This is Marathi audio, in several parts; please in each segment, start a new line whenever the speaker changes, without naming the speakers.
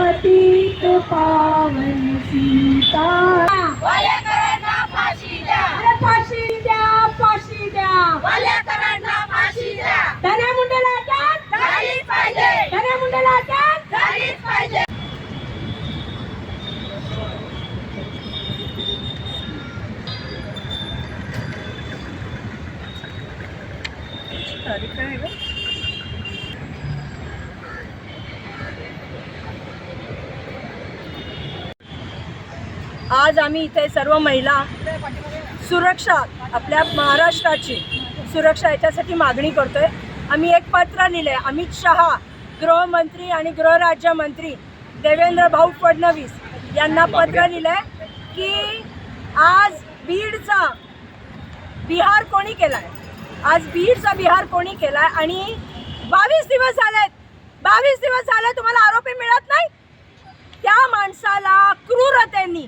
पतित पावन सीता.
वालेकरांना फाशी द्या.
अरे फाशी द्या फाशी द्या.
वालेकरांना फाशी द्या.
धन्या मुंडेला अटक धन्या मुंडेला अटक
झालीच पाहिजे.
आज आम्ही इथे सर्व महिला सुरक्षा आपल्या महाराष्ट्राची सुरक्षा याच्यासाठी मागणी करतोय. आम्ही एक पत्र लिहिलंय अमित शहा गृहमंत्री आणि गृहराज्यमंत्री देवेंद्र भाऊ फडणवीस यांना पत्र लिहिलंय की आज बीडचा बिहार कोणी केलाय? आज बीडचा बिहार कोणी केलाय? आणि बावीस दिवस झालेत. बावीस दिवस झाले तुम्हाला आरोपी मिळत नाही? त्या माणसाला क्रूरतेनी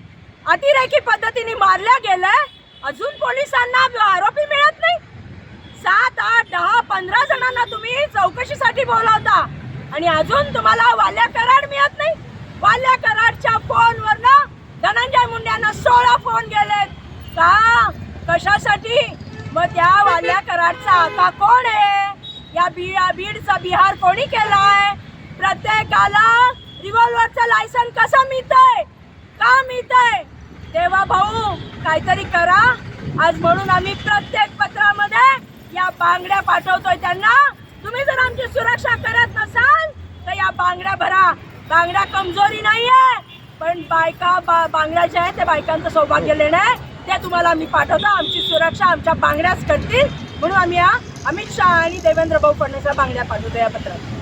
अतिरेकी पद्धतीने मारल्या गेलंय. अजून पोलिसांना आरोपी मिळत नाही. सात आठ दहा पंधरा जणांना तुम्ही चौकशीसाठी बोलावता. आणि अजून तुम्हाला वाल्या कराड मिळत नाही. वाल्या कराडच्या फोनवरनं धनंजय मुंड्यांना सोळा फोन गेलेत. का? कशासाठी? मग त्या वाल्या कराडचा आका कोण आहे? या बी बीडचा बिहार कोणी केलाय? प्रत्येकाला रिव्हॉल्वरचं लायसन कसं मिळतंय? का मिळतंय? तेव्हा भाऊ काहीतरी करा. आज म्हणून आम्ही प्रत्येक पत्रामध्ये या बांगड्या पाठवतोय त्यांना. तुम्ही जर आमची सुरक्षा करत नसाल तर या बांगड्या भरा. बांगड्या कमजोरी नाहीये पण बायका बा बांगड्या ज्या आहेत त्या बायकांचं सौभाग्य लेणं आहे. ते तुम्हाला आम्ही पाठवतो. आमची सुरक्षा आमच्या बांगड्याच करतील. म्हणून आम्ही या अमित शहा आणि देवेंद्र भाऊ फडणवीसला बांगड्या पाठवतो या पत्रात.